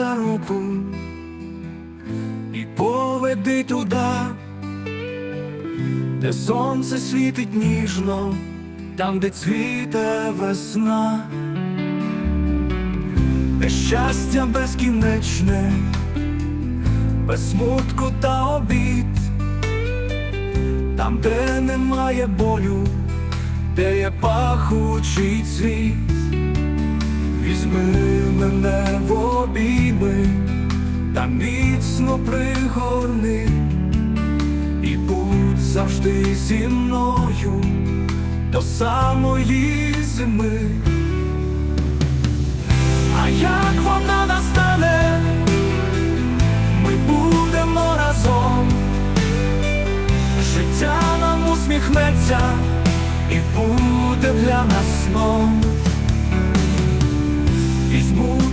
руку і поведи туди, де сонце світить ніжно, там, де цвіте весна, де щастя безкінечне, без смутку та обід, там, де немає болю, де є пахучий цвіт. Візьми мене в обійми та міцно пригорни, і будь завжди зі мною до самої зими. А як вона настане, ми будемо разом, життя нам усміхнеться і буде для нас сном.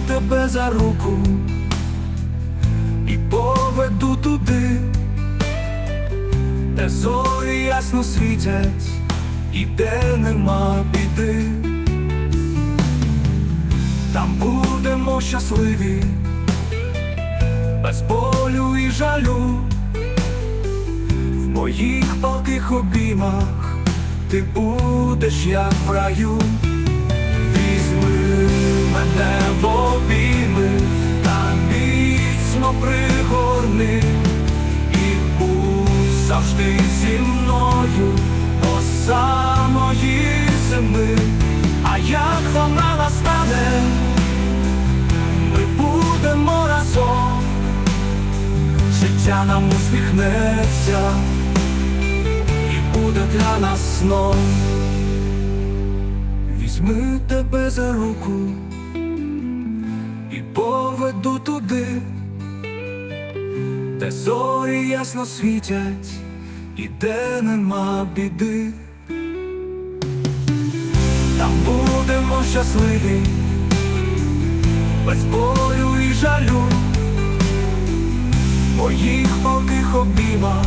Тебе за руку і поведу туди, де зорі ясно світять і де нема біди. Там будемо щасливі, без болю і жалю, в моїх палких обіймах ти будеш як в раю. Мене в та міцно пригорни і будь завжди зі мною до самої зими. А як вона настане, ми будемо разом, життя нам усміхнеться і буде для нас сном. Візьми тебе за руку де зорі ясно світять і де нема біди. Там будемо щасливі, без болю і жалю, в моїх палких обіймах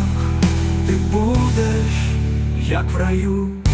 ти будеш, як в раю.